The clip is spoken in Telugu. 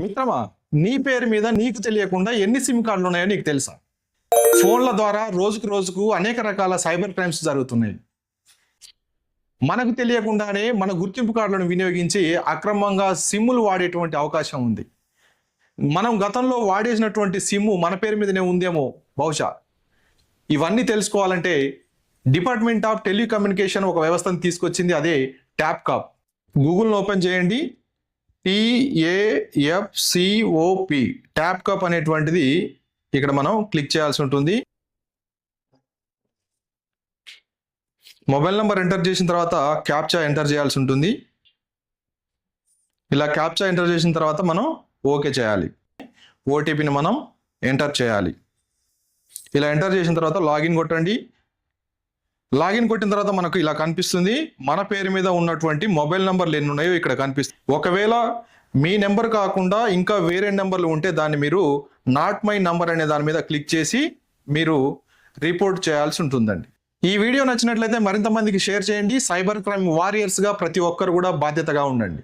మిత్రమా నీ పేరు మీద నీకు తెలియకుండా ఎన్ని సిమ్ కార్డులు ఉన్నాయో నీకు తెలుసా? ఫోన్ల ద్వారా రోజుకు రోజుకు అనేక రకాల సైబర్ క్రైమ్స్ జరుగుతున్నాయి. మనకు తెలియకుండానే మన గుర్తింపు కార్డులను వినియోగించి అక్రమంగా సిమ్ములు వాడేటువంటి అవకాశం ఉంది. మనం గతంలో వాడేసినటువంటి సిమ్ము మన పేరు మీదనే ఉందేమో బహుశా. ఇవన్నీ తెలుసుకోవాలంటే డిపార్ట్మెంట్ ఆఫ్ టెలికమ్యూనికేషన్ ఒక వ్యవస్థను తీసుకొచ్చింది అదే ట్యాప్ కాప్ గూగుల్ను ఓపెన్ చేయండి టిఏఎఫ్సిఓపి ట్యాప్ కప్ అనేటువంటిది ఇక్కడ మనం క్లిక్ చేయాల్సి ఉంటుంది. మొబైల్ నెంబర్ ఎంటర్ చేసిన తర్వాత క్యాప్చా ఎంటర్ చేయాల్సి ఉంటుంది. ఇలా క్యాప్చా ఎంటర్ చేసిన తర్వాత మనం ఓకే చేయాలి. ఓటీపీని మనం ఎంటర్ చేయాలి. ఇలా ఎంటర్ చేసిన తర్వాత లాగిన్ కొట్టండి. లాగిన్ కొట్టిన తర్వాత మనకు ఇలా కనిపిస్తుంది. మన పేరు మీద ఉన్నటువంటి మొబైల్ నెంబర్లు ఎన్ని ఉన్నాయో ఇక్కడ కనిపిస్తుంది. ఒకవేళ మీ నెంబర్ కాకుండా ఇంకా వేరే నెంబర్లు ఉంటే దాన్ని మీరు నాట్ మై నంబర్ అనే దాని మీద క్లిక్ చేసి మీరు రిపోర్ట్ చేయాల్సి ఉంటుందండి. ఈ వీడియో నచ్చినట్లయితే మరింత మందికి షేర్ చేయండి. సైబర్ క్రైమ్ వారియర్స్గా ప్రతి ఒక్కరు కూడా బాధ్యతగా ఉండండి.